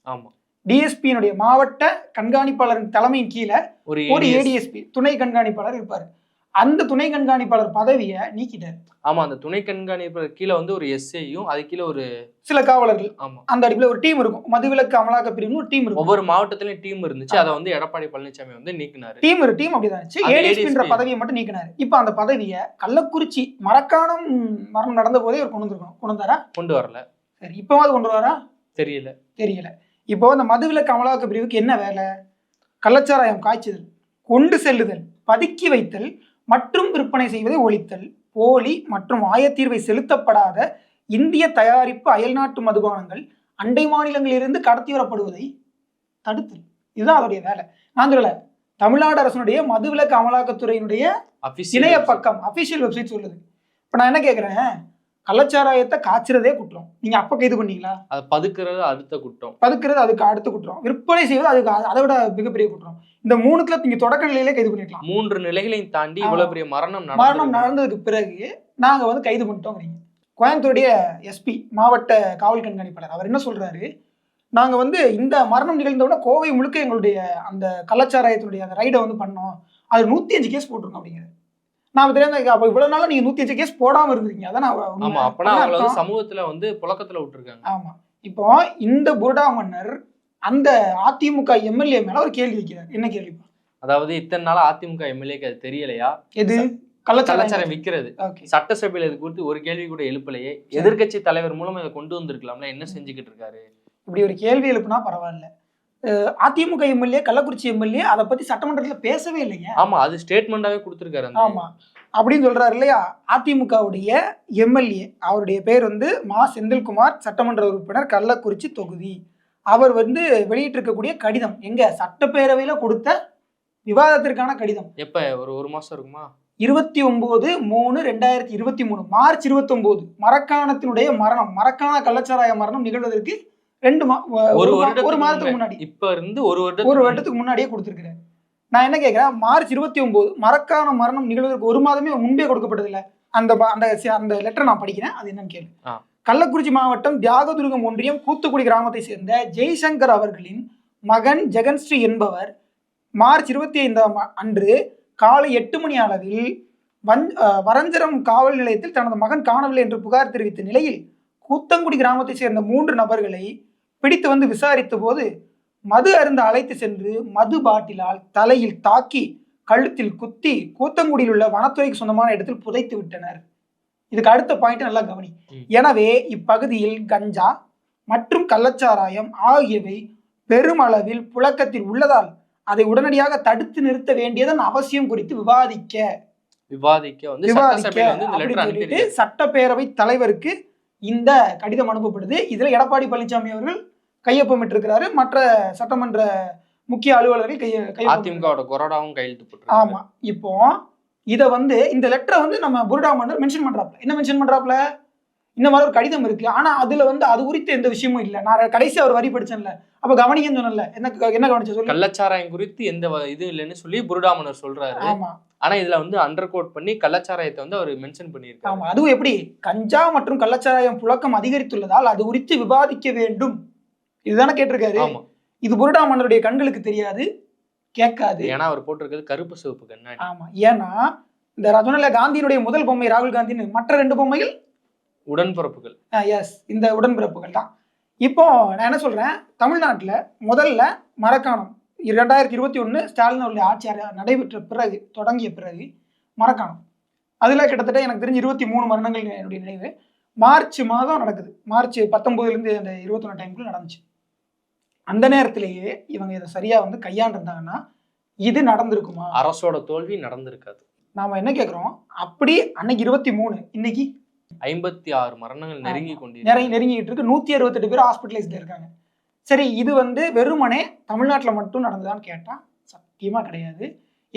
ஆமா டிஎஸ்பியினுடைய மாவட்ட கண்காணிப்பாளரின் தலைமையின் கீழே ஒரு. ஏடிஎஸ்பி துணை கண்காணிப்பாளர் இருப்பாரு அந்த துணை கண்காணிப்பாளர் பதவியை நீக்கிட்டாரு. ஆமா அந்த துணை கண்காணிப்பு கீழே வந்து ஒரு எஸ்ஐயும் அது கீழே ஒரு சில காவலர்கள். ஆமா. அந்த அடிப்பில் ஒரு டீம் இருக்கும். மதுவிலக்கு அமலாக்க பிரிவுன்னு ஒரு டீம் இருக்கும். ஒவ்வொரு மாவட்டத்திலயும் டீம் இருந்துச்சு. அதை வந்து எடப்பாடி பழனிசாமி வந்து நீக்கினாரு. டீம் ஒரு டீம் அப்படிதான் இருந்துச்சு. ஏடிஎஸ்பின்ற. பதவியை மட்டும் நீக்கினாரு. இப்போ அந்த பதவியை கள்ளக்குறிச்சி மரக்காணம் மரணம் நடந்த போதே அவர் கொண்டு வந்திருக்கணும். கொண்டு வந்தாரா? கொண்டு வரல. சரி இப்போவாது கொண்டு வராரா? தெரியல. தெரியல. இப்போ அந்த மதுவிலக்கு அமலாக்க பிரிவுக்கு என்ன வேலை? கள்ளச்சாராயம் காய்ச்சுதல் கொண்டு செல்லுதல் பதுக்கி வைத்தல் மற்றும் விற்பனை செய்வதை ஒழித்தல் போலி மற்றும் ஆயத்தீர்வை செலுத்தப்படாத இந்திய தயாரிப்பு அயல்நாட்டு மதுபானங்கள் அண்டை மாநிலங்களிலிருந்து கடத்தி வரப்படுவதை தடுத்தல். இதுதான் அதோடைய வேலை. நான் சொல்லல தமிழ்நாடு அரசனுடைய மதுவிலக்கு அமலாக்கத்துறையினுடைய இணைய பக்கம் அபிஷியல் வெப்சைட் சொல்லுது. இப்போ நான் என்ன கேட்குறேன் கள்ளச்சாராயத்தை காய்ச்சறதே குற்றம். நீங்க அப்ப கைது பண்ணீங்களா? அதை பதுக்குறது அடுத்த குற்றம். பதுக்குறது அதுக்கு அடுத்த குற்றம். விற்பனை செய்வது அதுக்கு அதை விட மிகப்பெரிய குற்றம். இந்த மூணுத்துல நீங்க தொடக்க நிலையிலே கைது பண்ணிருக்கலாம். மூன்று நிலைகளையும் தாண்டி. இவ்வளவு பெரிய மரணம் மரணம் நடந்து நடந்ததுக்கு பிறகு நாங்க வந்து கைது பண்ணிட்டோங்கிறீங்க. கோயம்புத்தூருடைய எஸ்பி மாவட்ட காவல் கண்காணிப்பாளர். அவர் என்ன சொல்றாரு? நாங்க வந்து இந்த மரணம் நிகழ்ந்தவுடனே கோவை முழுக்க எங்களுடைய அந்த கள்ளச்சாராயத்தினுடைய அந்த ரைடை வந்து பண்ணோம். அது நூத்தி அஞ்சு கேஸ் போட்டிருக்கோம் அப்படிங்கிறது நான் தெரியாத அப்ப இவ்வளவு நாளா நீங்க நூத்தி அஞ்சு கேஸ் போடாம இருந்திருக்கீங்க. அதான். ஆமா அப்பனா அர்த்தம். சமூகத்துல வந்து புழக்கத்துல விட்டுருக்காங்க. ஆமா. இப்போ இந்த புருடா மன்னர் அந்த அதிமுக எம்எல்ஏ மேல ஒரு கேள்வி வைக்கிறார். என்ன கேள்வி? அதாவது இத்தனை நாளா அதிமுக எம்எல்ஏக்கு அது தெரியலையா? எது? விக்கிறது. ஓகே. சட்டசபையில இது குறித்து ஒரு கேள்வி கூட எழுப்பலையே. எதிர்க்கட்சி தலைவர் மூலம் இதை கொண்டு வந்திருக்கலாம்ல? என்ன செஞ்சுக்கிட்டு இருக்காரு? இப்படி ஒரு கேள்வி எழுப்புனா பரவாயில்ல. அதிமுக எம்எல்ஏ கள்ளக்குறிச்சி எம்எல்ஏ அதை பத்தி சட்டமன்றத்துல பேசவே இல்லைங்க. ஆமா அது ஸ்டேட்மெண்டாவே கொடுத்திருக்காரு ஆமா. அப்படின்னு சொல்றாரு இல்லையா? அதிமுகவுடைய எம்எல்ஏ அவருடைய பேர் வந்து மா. செந்தில்குமார் சட்டமன்ற உறுப்பினர் கள்ளக்குறிச்சி தொகுதி. அவர் வந்து வெளியிட்டிருக்கக்கூடிய கடிதம். எங்க? சட்டப்பேரவையில கொடுத்த விவாதத்திற்கான கடிதம். எப்ப? ஒரு ஒரு மாசம் இருக்குமா? இருபத்தி ஒன்பது மூணு ரெண்டாயிரத்தி இருபத்தி மூணு மார்ச் இருபத்தி ஒன்பது மரக்காணத்தினுடைய மரணம் மரக்காண கள்ளச்சாராய மரணம் நிகழ்வதற்கு ரெண்டு மா ஒரு ஒரு மாதத்துக்கு முன்னாடி. இப்ப இருந்து ஒரு வருடத்துக்கு ஒரு வருடத்துக்கு முன்னாடியே கொடுத்துருக்கிறேன். நான் என்ன கேட்கிறேன் மார்ச் இருபத்தி ஒன்பது மரக்கான மரணம் நிகழ்வதற்கு ஒரு மாதமே முன்பே கொடுக்கப்பட்டது இல்ல அந்த அந்த அந்த லெட்டர் நான் படிக்கிறேன். அது என்னன்னு கேளு. கள்ளக்குறிச்சி மாவட்டம் தியாகதுர்கம் ஒன்றியம் கூத்துக்குடி கிராமத்தை சேர்ந்த ஜெய்சங்கர் அவர்களின் மகன் ஜெகன்ஸ்ரீ என்பவர் மார்ச் இருபத்தி ஐந்தாம் அன்று காலை எட்டு மணி அளவில் அஹ் வரஞ்சரம் காவல் நிலையத்தில் தனது மகன் காணவில்லை என்று புகார் தெரிவித்த நிலையில் கூத்தங்குடி கிராமத்தை சேர்ந்த மூன்று நபர்களை பிடித்து வந்து விசாரித்த போது மது அருந்த அழைத்து சென்று மது பாட்டிலால் தலையில் தாக்கி கழுத்தில் குத்தி கூத்தங்குடியில் உள்ள வனத்துறைக்கு சொந்தமான இடத்தில் புதைத்து விட்டனர். இதுக்கு அடுத்த பாயிண்ட் நல்லா கவனி. எனவே இப்பகுதியில் கஞ்சா மற்றும் கள்ளச்சாராயம் ஆகியவை பெருமளவில் புழக்கத்தில் உள்ளதால் அதை உடனடியாக தடுத்து நிறுத்த வேண்டியதன் அவசியம் குறித்து விவாதிக்க. விவாதிக்க வந்து சட்டப்பேரவை தலைவருக்கு இந்த கடிதம் அனுப்பப்படுது. இதுல எடப்பாடி பழனிசாமி அவர்கள் கையொப்பமிட்டிருக்கிறாரு. மற்ற சட்டமன்ற முக்கிய அலுவலர்கள் கைய கையொப்பம் அதிமுகவோட கொறடாவும் கையெழுத்து ஆமா. இப்போ இத வந்து இந்த லெட்டரை வந்து நம்ம புருடா மன்னர் மென்ஷன் பண்றாப்ல என்ன மென்ஷன் பண்றாப்ல இந்த மாதிரி ஒரு கடிதம் இருக்கு. ஆனா அதுல வந்து அது குறித்து எந்த விஷயமும் இல்ல. நான் கடைசி ஒரு வரி படிச்சேன்ல. அப்ப கவனிக்கன்னு சொன்னல என்ன என்ன கவனிச்ச? சொல்லு. கள்ளச்சாராயம் குறித்து எந்த இது இல்லைன்னு சொல்லி புருடாமனர் சொல்றாரு. ஆமா. ஆனா இதுல வந்து அண்டர் கோட் பண்ணி கள்ளச்சாராயத்தை வந்து அவர் மென்ஷன் பண்ணியிருக்காரு. ஆமா அதுவும் எப்படி? கஞ்சா மற்றும் கள்ளச்சாராயம் புழக்கம் அதிகரித்துள்ளதால் அது குறித்து விவாதிக்க வேண்டும். இதுதானே கேட்டிருக்காரு? ஆமா. இது புருடா மன்னருடைய கண்களுக்கு தெரியாது கேட்காது. ஏன்னா அவர் போட்டிருக்கிறது கருப்பு சிவப்பு கண்ணாடி. ஆமா ஏன்னா இந்த ரஜோனில காந்தியினுடைய முதல் பொம்மை ராகுல் காந்தின்னு மற்ற ரெண்டு பொம்மைகள்? உடன்பிறப்புகள். எஸ் இந்த உடன்பிறப்புகள் தான். இப்போ நான் என்ன சொல்றேன்? தமிழ்நாட்டில் முதல்ல மரக்காணம். இரண்டாயிரத்தி இருபத்தி ஒன்று ஸ்டாலின் அவருடைய ஆட்சி நடைபெற்ற பிறகு தொடங்கிய பிறகு மரக்காணம். அதில் கிட்டத்தட்ட எனக்கு தெரிஞ்சு இருபத்தி மூணு மரணங்கள் என்னுடைய நினைவு. மார்ச் மாதம் நடக்குது. மார்ச் பத்தொம்போதுலேருந்து அந்த இருபத்தொன்று டைமுக்குள்ள நடந்துச்சு. அந்த நேரத்திலேயே இவங்க இதை சரியாக வந்து கையாண்டிருந்தாங்கன்னா இது நடந்திருக்குமா? அரசோட தோல்வி நடந்திருக்காது. நாம என்ன கேட்குறோம் அப்படி அன்னைக்கு இருபத்தி மூணு இன்னைக்கு ஐம்பத்தி ஆறு மரணங்கள் நெருங்கி கொண்டிருக்கிறது நெருங்கிட்டு இருக்கு. நூத்தி அறுபத்தெட்டு பேர் ஹாஸ்பிட்டலைஸ்ல இருக்காங்க. சரி இது வந்து வெறுமனே தமிழ்நாட்டில் மட்டும் நடந்ததான்னு கேட்டா சத்தியமா கிடையாது.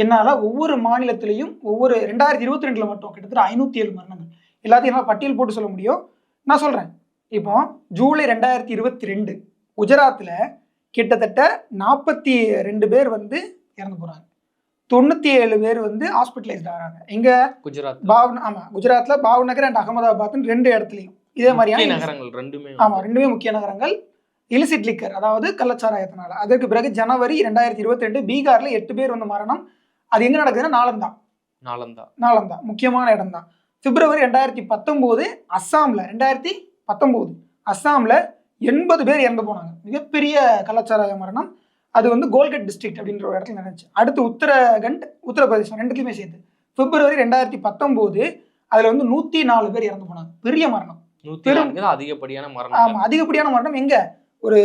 என்னால ஒவ்வொரு மாநிலத்திலையும் ஒவ்வொரு ரெண்டாயிரத்தி இருபத்தி ரெண்டுல மட்டும் கிட்டத்தட்ட ஐநூத்தி ஏழு மரணங்கள். எல்லாத்தையும் என்னால் பட்டியல் போட்டு சொல்ல முடியும்? நான் சொல்றேன். இப்போ ஜூலை ரெண்டாயிரத்தி இருபத்தி ரெண்டு குஜராத்தில் கிட்டத்தட்ட நாற்பத்தி ரெண்டு பேர் வந்து இறந்து போறாங்க. தொண்ணூத்தி ஏழு பேர் வந்து ஹாஸ்பிட்டலைஸ்ட் ஆகிறாங்க எங்க? குஜராத். பாவ் ஆமா குஜராத்ல பாவ்நகர் அண்ட் அகமதாபாத்னு ரெண்டு இடத்துலையும். இதே மாதிரியான நகரங்கள் ரெண்டுமே ஆமா ரெண்டுமே முக்கிய நகரங்கள். இலிசிட் லிக்கர் அதாவது கள்ளச்சாராயத்தினால அதற்கு பிறகு ஜனவரி ரெண்டாயிரத்தி இருபத்தி ரெண்டு பீகார்ல எட்டு பேர் வந்து மரணம். அது எங்க நடக்குதுன்னா நாலந்தா நாளந்தா. நாலந்தா முக்கியமான இடம் தான் பிப்ரவரி ரெண்டாயிரத்தி பத்தொம்போது அஸ்ஸாமில் ரெண்டாயிரத்தி பத்தொம்போது அஸ்ஸாமில் எண்பது பேர் இறந்து போனாங்க. மிகப்பெரிய கலாச்சார மரணம். அது வந்து கோல்கட் டிஸ்ட்ரிக்ட் அப்படின்ற ஒரு இடத்துல நடந்துச்சு. அடுத்து உத்தரகண்ட் உத்தரப்பிரதேசம் ரெண்டுத்துலையுமே சேர்த்து பிப்ரவரி ரெண்டாயிரத்தி பத்தொம்போது அதில் வந்து நூற்றி நாலு பேர் இறந்து போனாங்க. பெரிய மரணம். அதிகப்படியான மரணம். ஆமாம் அதிகப்படியான மரணம் எங்க? ஒரு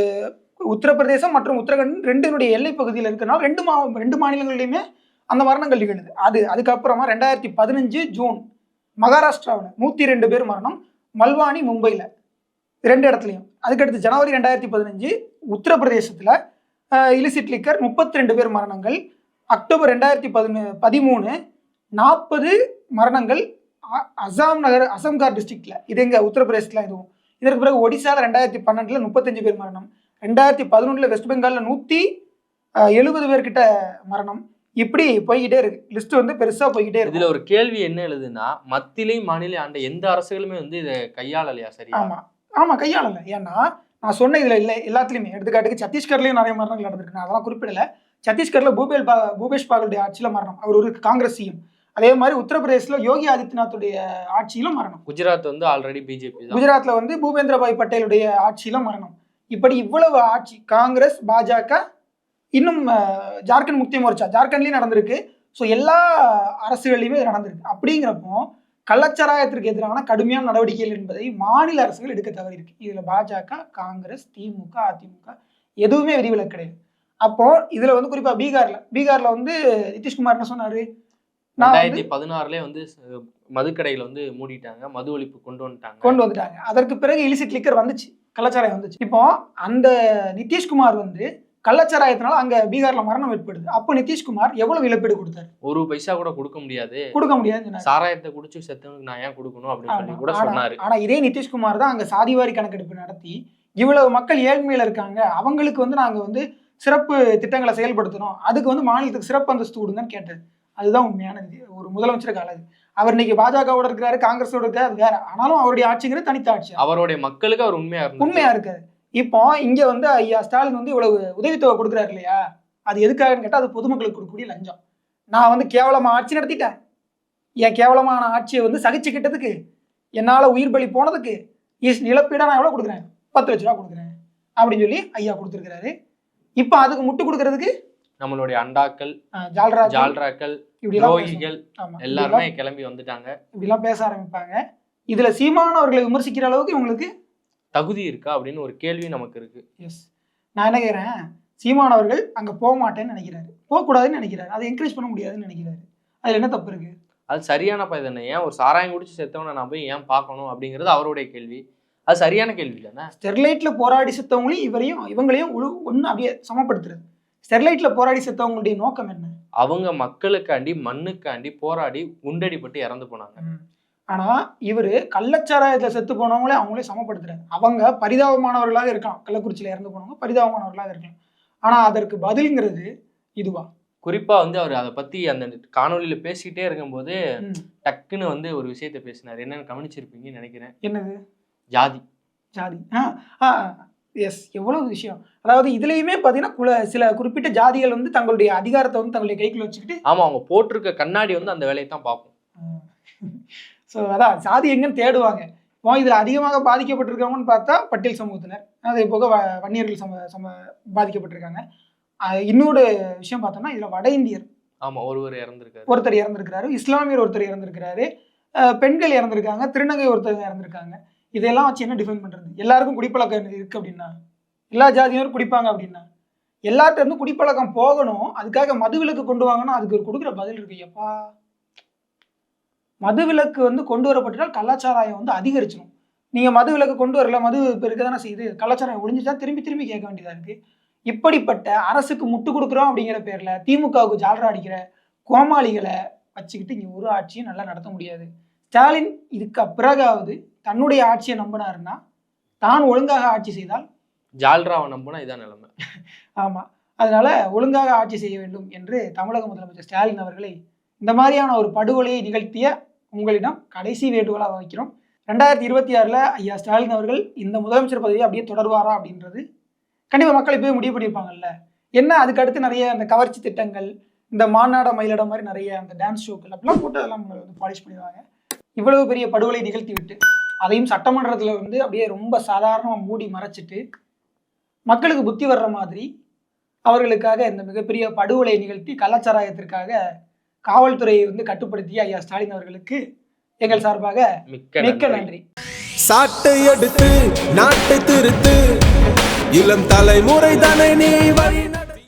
உத்தரப்பிரதேசம் மற்றும் உத்தரகண்ட் ரெண்டினுடைய எல்லை பகுதியில் இருக்கிறனால ரெண்டு மா ரெண்டு மாநிலங்கள்லையுமே அந்த மரணங்கள் நிகழ்ந்தது. அது அதுக்கப்புறமா ரெண்டாயிரத்தி பதினஞ்சு ஜூன் மகாராஷ்டிராவில் நூற்றி ரெண்டு பேர் மரணம். மல்வானி மும்பையில் ரெண்டு இடத்துலையும். அதுக்கடுத்து ஜனவரி ரெண்டாயிரத்தி பதினஞ்சு உத்தரப்பிரதேசத்தில் இலிசிட் லிக்கர் முப்பத்தி ரெண்டு பேர் மரணங்கள். அக்டோபர் ரெண்டாயிரத்தி பதினு பதிமூணு நாற்பது மரணங்கள் அ- அசாம் நகர் அசம்கார் டிஸ்ட்ரிக்டில் இது எங்க? உத்தரப்பிரதேசத்தில் இதுவும் இதற்கு பிறகு ஒடிசால ரெண்டாயிரத்தி பன்னெண்டுல முப்பத்தஞ்சு பேர் மரணம். ரெண்டாயிரத்தி பதினொன்றில் வெஸ்ட் பெங்கால்ல நூற்றி எழுபது பேர்கிட்ட மரணம். இப்படி போய்கிட்டே இருக்கு. லிஸ்ட் வந்து பெருசா போய்கிட்டே இருக்கு இதுல ஒரு கேள்வி என்ன எழுதுன்னா மத்தியிலே மாநில ஆண்ட எந்த அரசுகளுமே வந்து இதை கையாளலையா? சரியா? ஆமா. ஆமா கையாளல. ஏன்னா நான் சொன்ன இதுல இல்லை எல்லாத்துலயுமே. எடுத்துக்காட்டுக்கு சத்தீஸ்கர்லயும் நிறைய மரணங்கள் நடந்திருக்கு. நான் அதெல்லாம் குறிப்பிடல. சத்தீஸ்கர்ல பூபேல் பா பூபேஷ் பாகலுடைய ஆட்சியில மரணம். அவர் ஒரு காங்கிரஸ் சிஎம். அதே மாதிரி உத்தரப்பிரதேசல யோகி ஆதித்யநாத்துடைய ஆட்சியில மரணம். குஜராத் வந்து ஆல்ரெடி பிஜேபி தான். குஜராத்ல வந்து பூபேந்திரபாய் பட்டேலுடைய ஆட்சியில மரணம். இப்படி இவ்வளவு ஆட்சி காங்கிரஸ் பாஜக இன்னும் ஜார்க்கண்ட் முக்தி மோர்ச்சா ஜார்க்கண்ட்லயும் நடந்திருக்கு. ஸோ எல்லா அரசுகள்லையுமே நடந்திருக்கு. அப்படிங்கிறப்போ கள்ளச்சாராயத்திற்கு எதிரான கடுமையான நடவடிக்கைகள் என்பதை மாநில அரசுகள் எடுக்க தவறியிருக்கு. இதுல பாஜக காங்கிரஸ் திமுக அதிமுக எதுவுமே விதிவிலக்கு கிடையாது. அப்போ இதுல வந்து குறிப்பா பீகார்ல பீகார்ல வந்து நிதிஷ்குமார் என்ன சொன்னாரு. ரெண்டாயிரத்தி பதினாறுலயே வந்து மதுக்கடையில வந்து மூடிட்டாங்க. மது ஒழிப்பு கொண்டு வந்துட்டாங்க. கொண்டு வந்துட்டாங்க. அதற்கு பிறகு இலிசிட் லிக்கர் வந்துச்சு. கள்ளச்சாராயம் வந்துச்சு. இப்போ அந்த நிதிஷ்குமார் வந்து கள்ளச்சாராயத்தினால அங்க பீகார்ல மரணம் ஏற்படுது. அப்போ நிதிஷ்குமார் எவ்வளவு இழப்பீடு கொடுத்தாரு? ஒரு பைசா கூட கொடுக்க முடியாது. கொடுக்க சொன்னாரு. சாராயத்தை குடிச்சு செத்தவனுக்கு நான் ஏன் கொடுக்கணும் அப்படின்னு சொல்லி. கூட சொன்னாரு. ஆனா இதே நிதிஷ்குமார் தான் அங்க சாதிவாரி கணக்கெடுப்பு நடத்தி இவ்வளவு மக்கள் ஏழ்மையில இருக்காங்க. அவங்களுக்கு வந்து நாங்க வந்து சிறப்பு திட்டங்களை செயல்படுத்தணும். அதுக்கு வந்து மாநிலத்துக்கு சிறப்பு அந்தஸ்து கொடுங்கன்னு கேட்டாரு. அதுதான் உண்மையான இது. ஒரு முதலமைச்சருக்கு அழகு. அவர் இன்னைக்கு பாஜகவோட இருக்கிறாரு காங்கிரஸோட இருக்காரு அது வேற. ஆனாலும் அவருடைய ஆட்சிங்கிறது தனித்த ஆட்சி. அவருடைய மக்களுக்கு அவர் உண்மையா இருந்தார் உண்மையா இருக்காது இப்போ இங்க வந்து ஐயா ஸ்டாலின் வந்து இவ்வளவு உதவித்தொகை கொடுக்குறாரு இல்லையா? அது எதுக்காகன்னு கேட்டா அது பொதுமக்களுக்கு கொடுக்கக்கூடிய லஞ்சம். நான் வந்து கேவலமா ஆட்சி நடத்திட்டேன். என் கேவலமான ஆட்சியை வந்து சகிச்சுக்கிட்டதுக்கு என்னால உயிர் பலி போனதுக்கு இஸ் இழப்பீடா நான் எவ்வளவு கொடுக்குறேன்? பத்து லட்ச ரூபா கொடுக்குறேன். அப்படின்னு சொல்லி ஐயா கொடுத்துருக்காரு இப்போ அதுக்கு முட்டு கொடுக்கறதுக்கு நம்மளுடைய அண்டாக்கள் ஜால்ராக்கள். துரோகிகள் எல்லாருமே கிளம்பி வந்துட்டாங்க. இப்படிலாம் பேச ஆரம்பிப்பாங்க. இதுல சீமானவர்களை விமர்சிக்கிற அளவுக்கு இவங்களுக்கு தகுதி இருக்கா அப்படின்னு ஒரு கேள்வி நமக்கு இருக்கு. எஸ் நான் என்ன கேட்குறேன் சீமான் அவர்கள் அங்கே போக மாட்டேன்னு நினைக்கிறாரு. போகக்கூடாதுன்னு நினைக்கிறாரு. அதை என்கரேஜ் பண்ண முடியாதுன்னு நினைக்கிறாரு. அதில் என்ன தப்பு இருக்கு? அது சரியான பையன் ஏன் ஒரு சாராயம் குடிச்சு செத்தவனை நான் போய் ஏன் பார்க்கணும் அப்படிங்கிறது அவருடைய கேள்வி. அது சரியான கேள்வி தானே ஸ்டெர்லைட்ல போராடி செத்தவங்களையும் இவரையும் இவங்களையும் ஒன்று அப்படியே சமப்படுத்துறது. ஸ்டெர்லைட்ல போராடி செத்தவங்களுடைய நோக்கம் என்ன? அவங்க மக்களுக்காண்டி மண்ணுக்காண்டி போராடி குண்டடிப்பட்டு இறந்து போனாங்க. ஆனா இவரு கள்ளச்சாராயத்துல செத்து போனவங்களே அவங்களே சமப்படுத்துறாரு. அவங்க பரிதாபமானவர்களாக இருக்கலாம். கள்ளக்குறிச்சியில இறந்து போனவங்க பரிதாபமானவர்களாக இருக்கலாம். ஆனா அதற்கு பதில்ங்கிறது இதுவா? குறிப்பா வந்து அவர் அதை பத்தி அந்த காணொலியில பேசிக்கிட்டே இருக்கும்போது. டக்குன்னு வந்து ஒரு விஷயத்த பேசினார். என்னன்னு கவனிச்சிருப்பீங்கன்னு நினைக்கிறேன். என்னது? ஜாதி. ஜாதி. எஸ் எவ்வளவு விஷயம். அதாவது இதுலயுமே பார்த்தீங்கன்னா குல சில குறிப்பிட்ட ஜாதிகள் வந்து தங்களுடைய அதிகாரத்தை வந்து தங்களுடைய கைக்குள்ள வச்சுக்கிட்டு ஆமா அவங்க போட்டிருக்க கண்ணாடி வந்து அந்த வேலையை தான் பார்க்கும். ஸோ அதான் சாதி எங்கன்னு தேடுவாங்க. இதில் அதிகமாக பாதிக்கப்பட்டிருக்கவங்கன்னு பார்த்தா பட்டியல் சமூகத்தினர். அதே போக வ- வன்னியர்கள் சம சம பாதிக்கப்பட்டிருக்காங்க. இன்னொரு விஷயம் பார்த்தோம்னா இதில் வட இந்தியர். ஆமா ஒருவர் இறந்திருக்காரு. ஒருத்தர் இறந்திருக்கிறாரு. இஸ்லாமியர் ஒருத்தர் இறந்திருக்கிறாரு. பெண்கள் இறந்திருக்காங்க. திருநங்கை ஒருத்தர் இறந்திருக்காங்க. இதெல்லாம் வச்சு என்ன டிஃபைன் பண்ணுறது எல்லாருக்கும் குடிப்பழக்கம் இருக்குது அப்படின்னா? எல்லா ஜாதியினரும் குடிப்பாங்க அப்படின்னா? எல்லார்ட்ட இருந்து குடிப்பழக்கம் போகணும் அதுக்காக மது விலக்கு கொண்டு வாங்கணும் அதுக்கு ஒரு கொடுக்குற பதில் இருக்கு. எப்பா? மதுவிலக்கு வந்து கொண்டு வரப்பட்டால் கலாச்சாரம் வந்து அதிகரிச்சிடும் நீங்கள் மது விலக்கு கொண்டு வரல மது இப்போ இருக்க தானே செய்யுது கலாச்சாரம் ஒழிஞ்சுட்டா திரும்பி திரும்பி கேட்க வேண்டியதாக இருக்குது இப்படிப்பட்ட அரசுக்கு முட்டு கொடுக்குறோம் அப்படிங்கிற பேரில் திமுகவுக்கு ஜால்ரா அடிக்கிற கோமாளிகளை வச்சுக்கிட்டு இங்கே ஒரு ஆட்சியும் நல்லா நடத்த முடியாது. ஸ்டாலின் இதுக்கு பிறகாவது தன்னுடைய ஆட்சியை நம்பினாருன்னா தான் ஒழுங்காக ஆட்சி செய்தால் ஜால்ராவை நம்பினா இதான் நிலைமை. ஆமா. அதனால ஒழுங்காக ஆட்சி செய்ய வேண்டும் என்று தமிழக முதலமைச்சர் ஸ்டாலின் அவர்களை இந்த மாதிரியான ஒரு படுகொலையை நிகழ்த்திய உங்களிடம் கடைசி வேண்டுகோளாக வைக்கிறோம் ரெண்டாயிரத்தி இருபத்தி ஆறில் ஐயா ஸ்டாலின் அவர்கள் இந்த முதலமைச்சர் பதவியை அப்படியே தொடர்வாரா அப்படின்றது கண்டிப்பா மக்கள் இப்பவே முடிவு பண்ணியிருப்பாங்கல்ல. என்ன அதுக்கு அடுத்து நிறைய அந்த கவர்ச்சி திட்டங்கள் இந்த மாநாட மயிலட மாதிரி நிறைய அந்த டான்ஸ் ஷோக்கள் அப்படிலாம் போட்டு அதெல்லாம் வந்து பாலிஷ் பண்ணிடுவாங்க. இவ்வளவு பெரிய படுகொலை நிகழ்த்தி விட்டு அதையும் சட்டமன்றத்துல வந்து அப்படியே ரொம்ப சாதாரணமா மூடி மறைச்சிட்டு மக்களுக்கு புத்தி வர்ற மாதிரி அவர்களுக்காக இந்த மிகப்பெரிய படுகொலை நிகழ்த்தி கள்ளச்சாராயத்திற்காக காவல்துறையை வந்து கட்டுப்படுத்திய ஐயா ஸ்டாலின் அவர்களுக்கு எங்கள் சார்பாக மிக்க மிக்க நன்றி. சாட்டை எடுத்து நாட்டை திருத்து இளம் தலைமுறை தானே நீ